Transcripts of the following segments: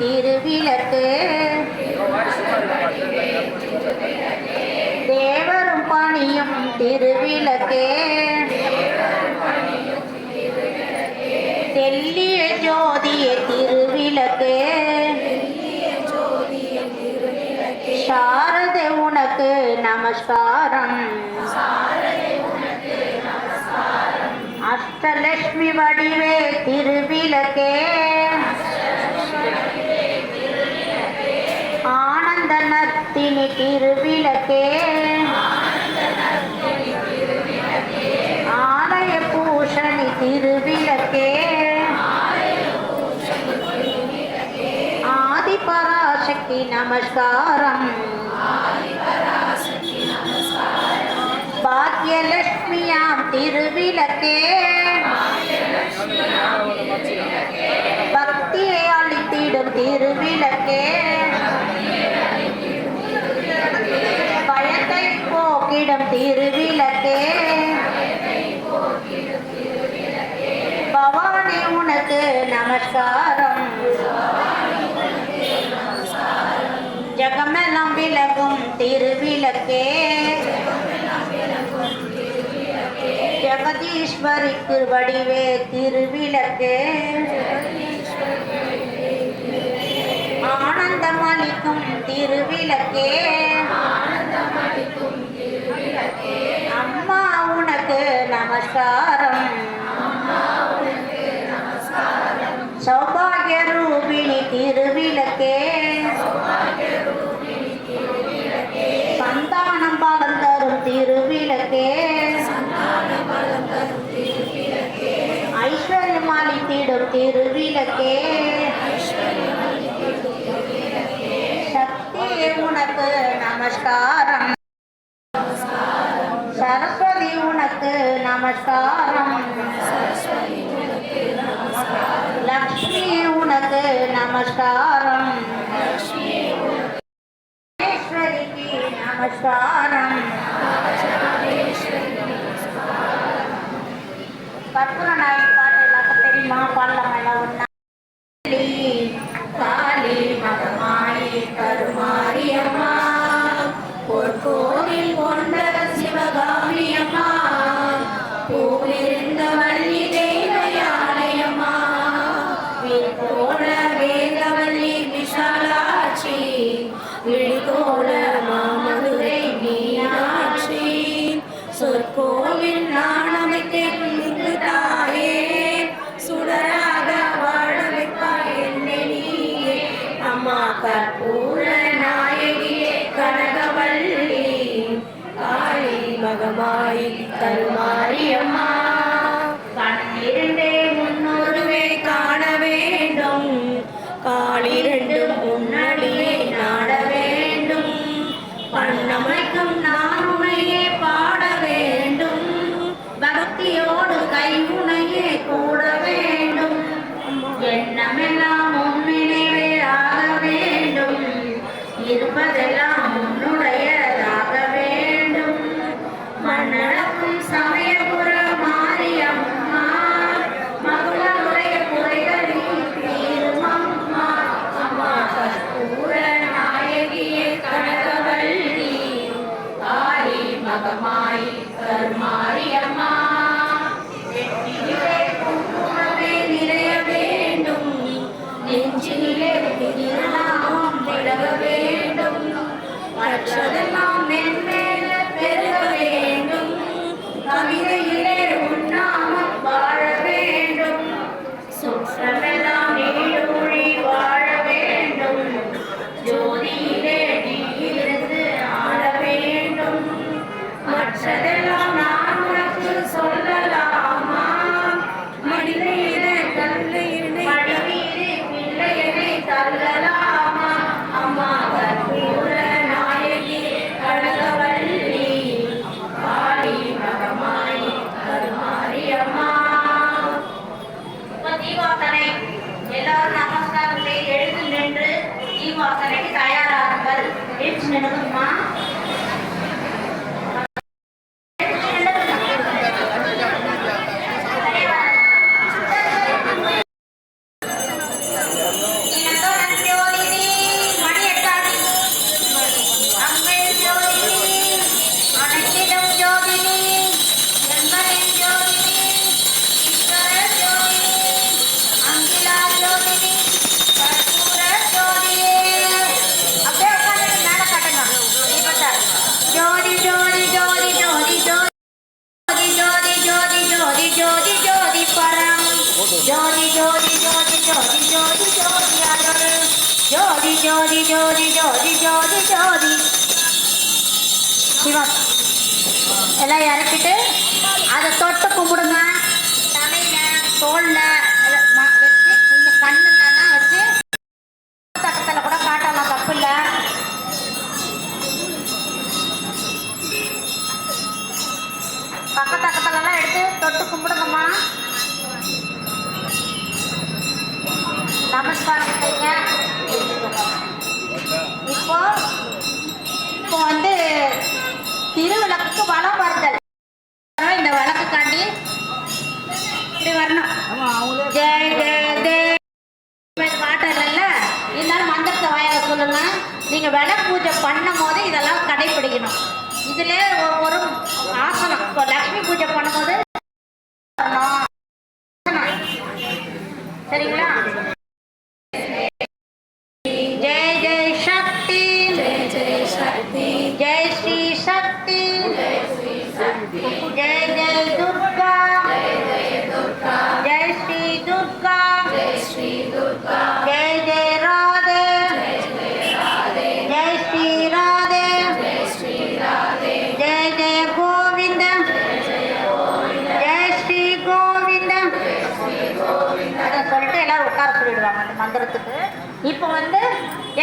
திருவிளக்கு தேவரும் பணியும் திருவிளக்கே. தெல்லிய ஜோதிய திருவிளக்கு. சாரத உனக்கு நமஸ்காரம். அஷ்டலட்சுமி வடிவே திருவிளக்கே. திருவிளக்கே. ஆலய பூஷணி திருவிளக்கே. ஆதிபராசக்தி நமஸ்காரம். பாக்யலட்சுமியாம் திருவிளக்கே. பக்தியை அளித்திடும் திருவிளக்கே. போக்கிடும் திருவிளக்கே. பவானி உனக்கு நமஸ்காரம். ஜகமெல்லாம் விலகும் திருவிளக்கே. ஜெகதீஸ்வரிக்கு வடிவே திருவிளக்கே. ஆனந்தம் அளிக்கும் திருவிளக்கே. அம்மா உனக்கு நமஸ்காரம். சௌபாகிய ரூபிணி திருவிளக்கே. சந்தானம் பலம் தரும் திருவிளக்கே. ஐஸ்வர்யம் அளித்திடும் திருவிளக்கே. சக்தியே உனக்கு நமஸ்காரம் சரஸ்வதி உனக்கு நமஸ்காரம் லக்ஷ்மி உனக்கு நமஸ்காரம். ஈஸ்வரிக்கு நமஸ்காரம். கற்பூர நாய் பாட்டு எல்லாருக்கும் தெரியுமா? பாடலாம் எல்லாம் ஒண்ணா. காளி மகமாயி கருமாரியம்மா ஒரு கோவில் கொண்ட சிவகாமி அம்மா. பூவிருந்த வள்ளி மீனாட்சி விழிகோள மாமதுரை மீனாட்சி. சொற்கோவில் நான் இங்கு தாயே. சுடராக வாழ வைப்பாய் என்னை நீயே அம்மா கற்பூர நாயகியே கனகவல்லி. காளி மகமாயி Karumariamma Eles me dão uma ஜோதி ஜோதி அருள் ஜோதி ஜோதி ஜோதி ஜோதி ஜோதி ஜோதி சிவம் எல்லாம் இறக்கிட்டு அதை தொட்டு கும்பிடுங்க தலையில தோல்ல எல்லாம் ம- வச்சு நீங்க கண்ணுலலாம் வச்சு தட்டத்தில் கூட காட்டலாம் தப்பு இல்லை பக்கத்து பக்கத்துலலாம் எடுத்து தொட்டு கும்பிடுங்கம்மா செய்யுங்க இப்போ இப்போ வந்து திருவிளக்குக்கு வளம் வருதல் இந்த விளக்குக்காண்டி இப்படி வரணும். ஜெய் ஜெய் ஜெய். பாட்டம் இல்லைல்ல இருந்தாலும் மந்திரத்தை வாயில சொல்லுங்க. நீங்க விளக்கு பூஜை பண்ணும் போது இதெல்லாம் கடைபிடிக்கணும் இதுல ஒரு ஆசனம். இப்போ லக்ஷ்மி பூஜை பண்ணும்போது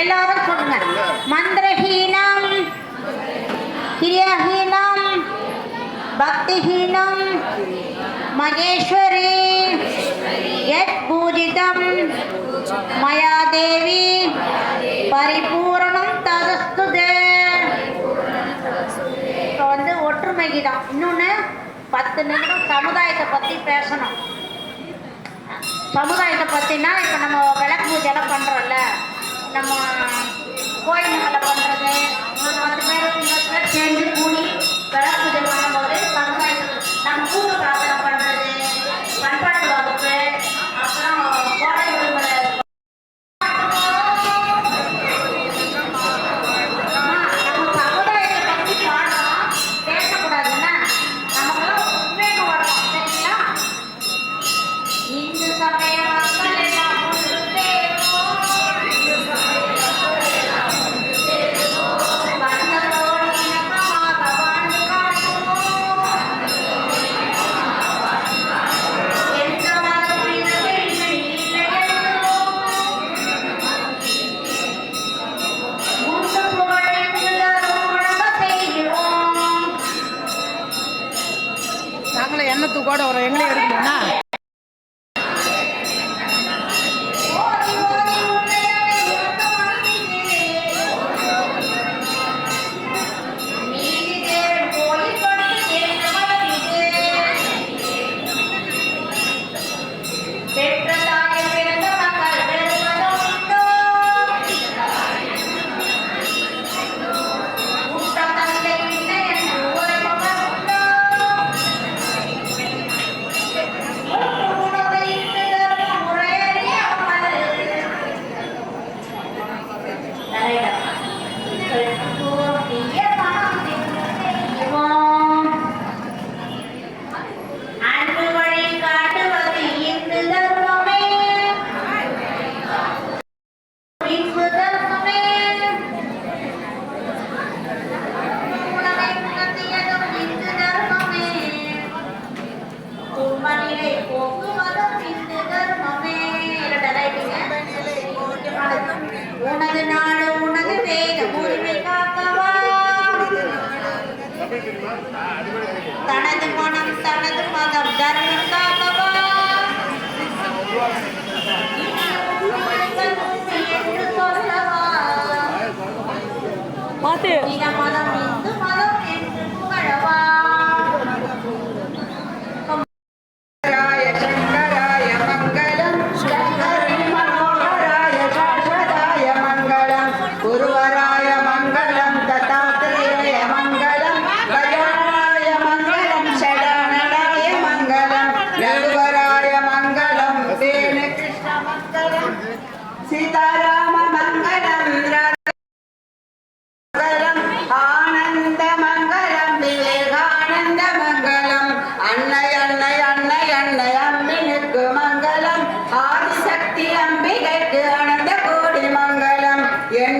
எல்லாரும் சொல்லுங்க. மந்திரஹீனம் கிரியஹீனம் பக்திஹீனம் மகேஸ்வரி யத் பூஜிதம் மயா தேவி பரிபூரணம் ததஸ்துதே. இப்போ வந்து ஒற்றுமைக்கு தான் இன்னொன்று பத்து நிமிடம் சமுதாயத்தை பற்றி பேசணும். சமுதாயத்தை பற்றினா இப்போ நம்ம விளக்கு பூஜைலாம் பண்ணுறோம்ல நம்ம கோயில்களில் பண்ணுறது ஒரு பத்து பேர் இருபது பேர் சேர்ந்து கூடி விளக்கு பூஜை பண்ணும்போது சமுதாயத்துக்கு நம்ம கூட்டு பிரார்த்தனை பண்ணுறது பண்பாட்டு வகுப்பு. அப்புறம் கோடை விடுமுறை. 待てよ。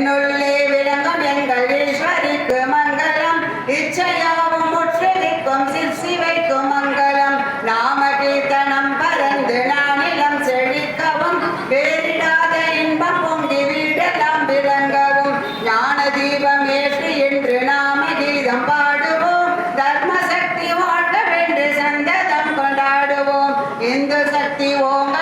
என்னுள்ளே விளங்கும் எங்கள் ஈஸ்வரிக்கு மங்களம். இச்சையாவும் முற்றிருக்கும் சிற்சிவைக்கும் மங்களம். நாம கீர்த்தனம் பறந்து நானிலம் செழிக்கவும். வேறிடாத இன்பம் பொங்கி வீடெல்லாம் விளங்கவும். ஞான தீபம் ஏற்று என்று நாம கீதம் பாடுவோம். தர்ம சக்தி வாழ்க வென்று சந்ததம் கொண்டாடுவோம். இந்து சக்தி ஓங்க